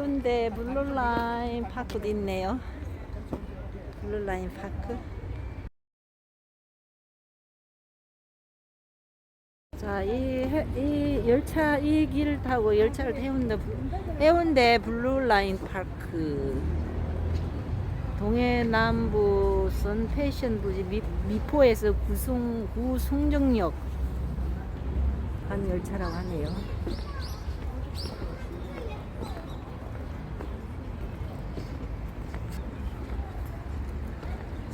해운대 블루라인 파크도 있네요. 블루라인 파크. 자, 이, 해- 이 열차, 이 길을 타고 열차를 해운대, 블- 해운대 블루라인 파크. 동해남부선 패션 부지 미, 미포에서 구승, 구승정역 간 열차라고 하네요.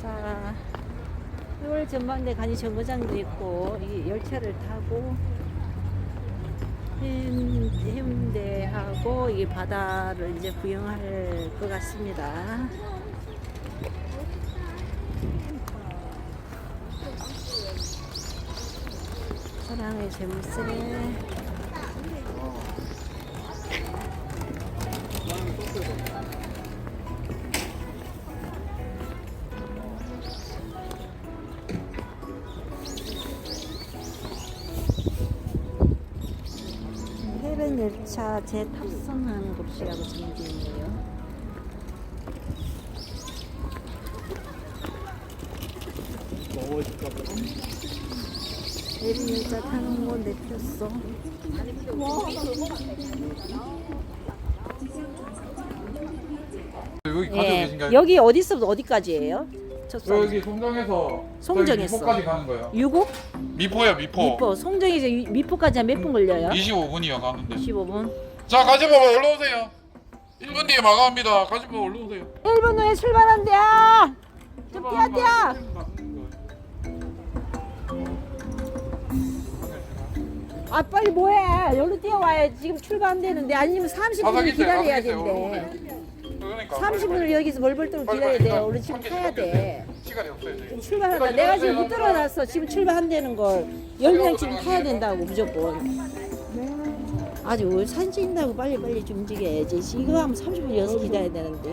자, 6월 전망대 간이 정거장도 있고 이 열차를 타고 해운- 해운대하고 이 바다를 이제 구경할 것 같습니다. 사랑의 재물세 해변 열차 재탑승하는 곳이라고 정해져 있네요. 해변 열차 타는 거 내켰어. 여기 가지고 예, 계신가요? 여기 어디서부터 어디까지예요? 첫 선. 여기 송정에서 송정에서. 저기 미포까지 가는 거예요. 유고? 미포야 미포. 미포. 송정에서 유- 미포까지 한 몇 분 걸려요? 25분이요 가는데. 15분. 자 가지고 얼른 오세요. 1분 뒤에 마감합니다. 가지고 얼른 오세요. 1분 후에 출발한대요. 좀 뛰어 뛰어. 아 빨리 뭐해? 여기로 뛰어와야 지금 출발 안 되는데 아니면 30분을 기다려야 된대. 그러니까 30분을 여기서 멀벌떡 기다려야 돼. 우리 지금 타야 돼. 시간이 없어요. 지금. 출발한다. 내가 지금 못 들어놨어. 지금 출발한다는 걸. 10명 지금 타야 된다고 무조건. 아주 사진 찍는다고 빨리빨리 좀 움직여야지. 이거 하면 30분 여기서 기다려야 되는데.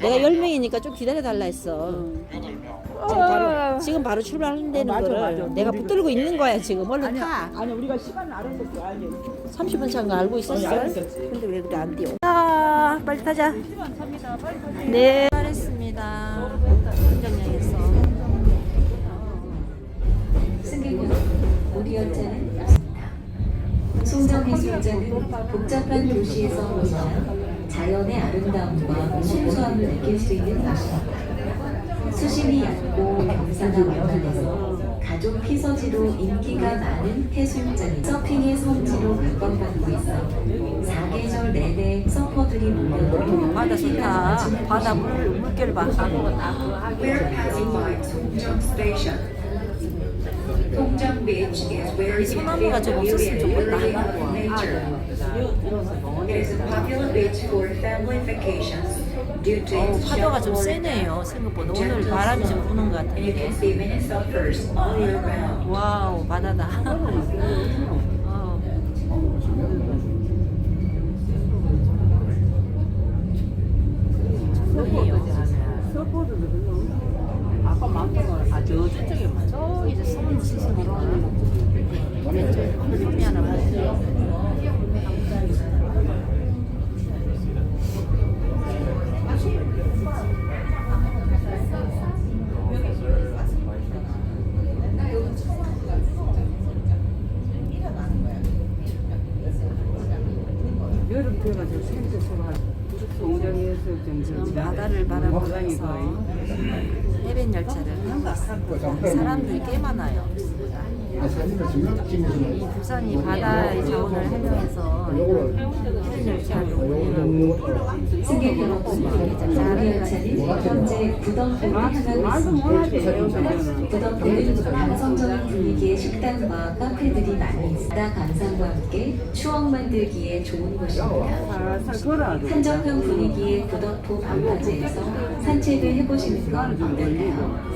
내가 10명이니까 좀 기다려달라 했어. 여덟 명. 지금 바로, 지금 바로 출발한다는 어, 맞아, 거를 맞아. 내가 붙들고 있는 거야 지금. 얼른 타. 아니 우리가 시간을 줄 알지. 30분 차인 거 알고 있었어? 아니. 근데 왜 그래 안 뛰어? 아, 빨리 타자. 네, 잘했습니다. 현정역에서. 승객은 우리 열차는 송정해수욕장은 복잡한 도시에서 벗어나 자연의 아름다움과 순수함을 느낄 수 있는 곳입니다. 수심이 얕고 경사가 완만해서 가족 피서지로 인기가 많은 해수욕장이 서핑의 성지로 각광받고 있어 사계절 내내 서퍼들이 몰려들어 바다 좋다. 바다 물, 물결 봐. We're passing by Songjeong Station. Songjeong Beach is where you can 소나무가 feel 좀 the 없었으면 beauty 좋겠다. of nature. It is a popular beach for family vacations 어, 파도가 좀 세네요. 생각보다 오늘 바람이 좀 부는 것 같아요. 와우, 바다다. 어. 좋네요. 아까 만큼은 아저 저쪽에만. 저기 이제 손 씻으니까 왼쪽 손이 하나 보여요. 여름 돼가지고 생태 서로 한 송정에서 지금 바다를 바라보면서 해변 열차를 타고 있습니다. 사람들이 꽤 많아요. 이 부산이 바다의 자원을 활용해서 해변 열차를 운행하고 승객 여러분, 우리 열차는 현재 말도 못하지. 있습니다. 구덕포는 감성적인 분위기의 식당과 카페들이 많이 있다 감상과 함께 추억 만들기에 좋은 곳입니다. 한적한 분위기의 구덕포 방파제에서 산책을 해보시는 건 어떨까요?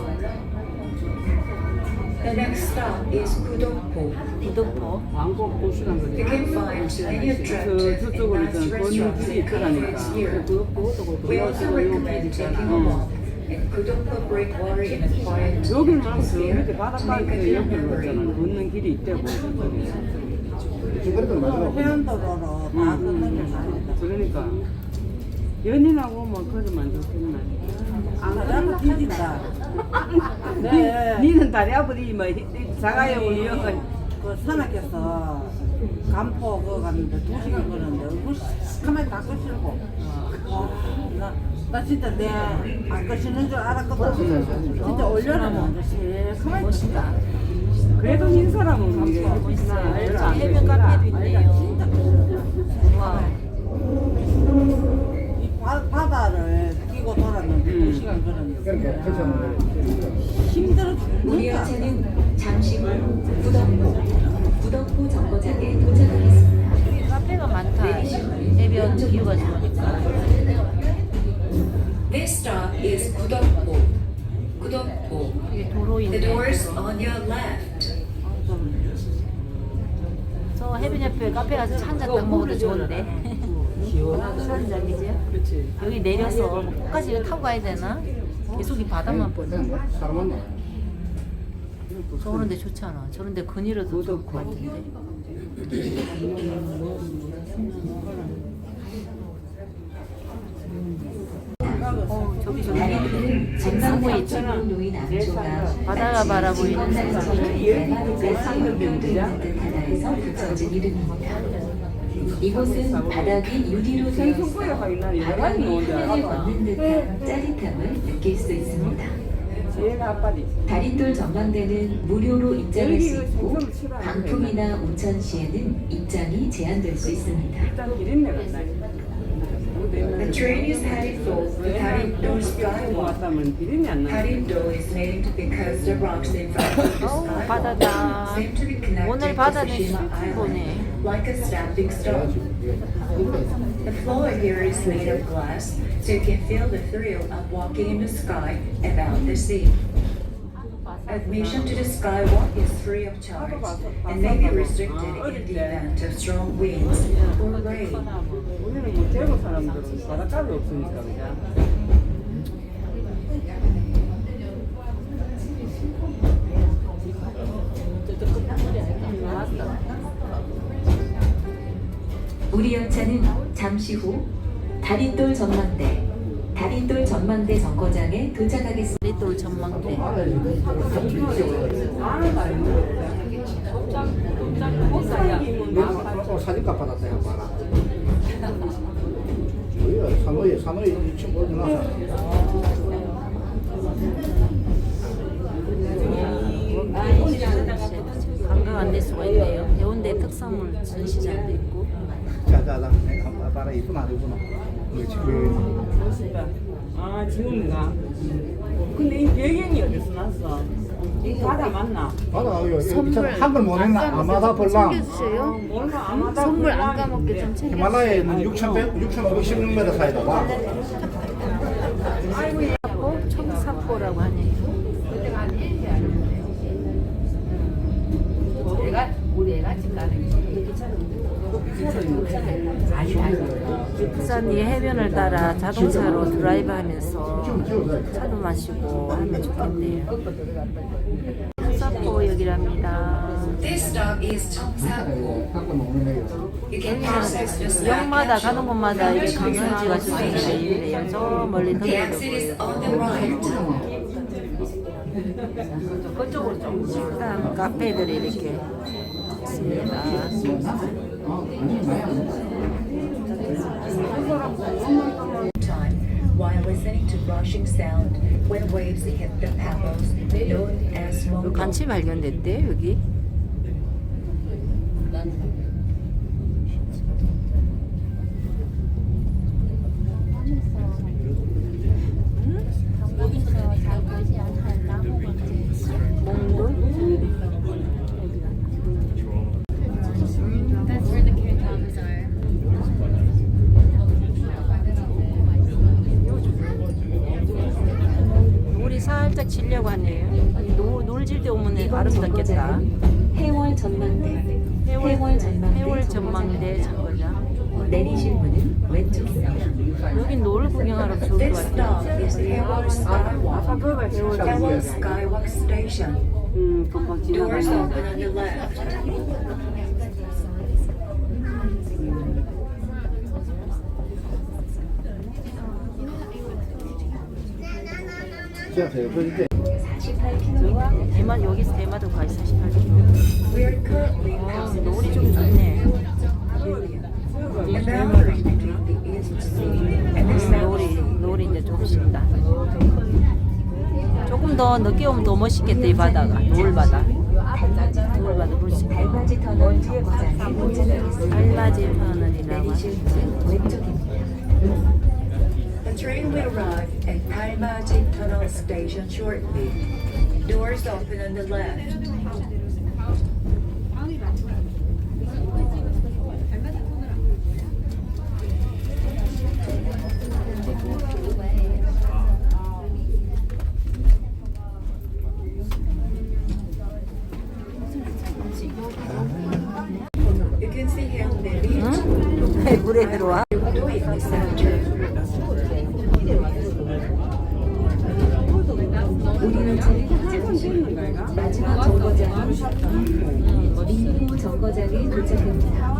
The next stop is Kudokpo. 구독포 광고 보시는 거지. You can find many 저 attractive 저쪽으로 and nice 저 restaurants 건물들이 and 있더라니까. cafes here. 그 그것도 그렇고 We also recommend taking a walk in Kudokpo Breakwater in a quiet 여길 말고 저 atmosphere 밑에 to make 바닷가 a 그 deep 옆으로 memory. 있잖아. 걷는 길이 있대고. 해안도로로 다 끝나게 가야 그러니까 연인하고 오면 그러면 좋겠네. 안 그러면 뒤진다. 네. 니는 다리 아프지 뭐 자가요 우리 그 산악에서 간포 그거 갔는데 두 시간 걸었는데 얼굴 시커멓게 다 끄시고. 와, 나, 나 진짜 내안 끄시는 줄 알았거든. 진짜 올려놓으면 시커멓게. 멋있다. 그래도 흰 사람은 이게 멋있나 해변 카페도 있네요. 와. 이 바, 바다를 시간 걸었는데 힘들어 우리 죽는다 열차는 잠시 후 구덕포 구덕포 정거장에 도착하겠습니다. 카페가 많다. 해변 뷰가 좋으니까. This stop is Kudokpo. Kudokpo. 이게 The 도로인데. doors on your left. 저 해변 옆에 카페 가서 차 한잔 딱 먹어도 좋은데. 그지? 그렇지 여기 내려서 끝까지 타고 가야 되나? 계속 이 바다만 보자. 저런 데 좋잖아. 저런데 그늘에도 좋을 것 같은데. 어, 저기 저기. 놓인 암초가 바다가 바라 보이는 쌍둥이인 듯 하나에서 붙여진 이름입니다. 이곳은 바닥이 유리로 되어 있어 바닥이 해변을 걷는 듯한 짜릿함을 느낄 수 있습니다. 다리돌 전망대는 무료로 입장할 수 있고 방풍이나 오천 시에는 입장이 제한될 수 있습니다. The train is headed for the Tarimdo Skywalk. Tarimdo is named because the rocks in front of the skywalk 바다다. seem to be connected 오늘 to 바다는 Tsushima 실컷 Island, 보네. Like a stepping stone. The floor here is made of glass, so you can feel the thrill of walking in the sky above the sea. Admission to the skywalk is free of charge and may be restricted in the event of strong winds or rain. 우리 열차는 잠시 후 다리돌 전망대 다리돌 전망대 정거장에 도착하겠습니다. 리돌 전망대. 사진값 받았어요, 봐라. 저희가 산호에, 산호에 2층 올려놔서. 관광 안내소가 있네요. 해운대 특산물 전시장도 있고. 자, 자, 자. 내가 봐라, 이쁜 아니구나. 그렇지, 그, 멋있다. 아 지금인가? 근데 이 배경이 어디서 났어? 이 바다 맞나? 봐라, 참 한글 모르는 아마다 벌랑. 몰라 아마도 선물 안 까먹게 좀 챙겨. 히말라야에는 6,100, 6,516m 사이다 봐. 어? 청사포라고 하네. 부산 이 해변을 따라 자동차로 드라이브하면서 차도 마시고 하면 좋겠네요. 청사포역이랍니다. 역마다 가는 곳마다 이게 관광지가 terminal 조성되어. 저 멀리 right. 그쪽으로 좀 식당 카페들이 이렇게. time while listening to rushing sound when waves hit the pebbles known as 여기 mongo. 간치 발견됐대 여기. 살짝 질려고 하네요. 노, 놀질 때 오면 아름답겠다. 해월 전망대 해월 전망대 해월 전망대 정거장. 내리실 문은 왼쪽입니다. 여긴 노을 구경하러 좋을 것 같아요. Haewol Skywalk. Haewol Skywalk Station. 음 금방 Doors 지나가네. open on your left. 지하철 그런데 48km 대만 여기서 대마도 가 48km. We are currently passing the 노을이 좀 좋네. South 노을이. 노을이 이제 좀 식다. 조금 더 늦게 오면 더 멋있겠다 이 바다가 노을 바다. 노을 바다 볼수 있다. 달맞이 터널 정거장에 도착하겠습니다. 터널이라고 왼쪽입니다. The train will arrive at Palmaji Tunnel Station shortly. Doors open on the left. 우리는 지금 마지막 정거장 민호 정거장에 도착합니다.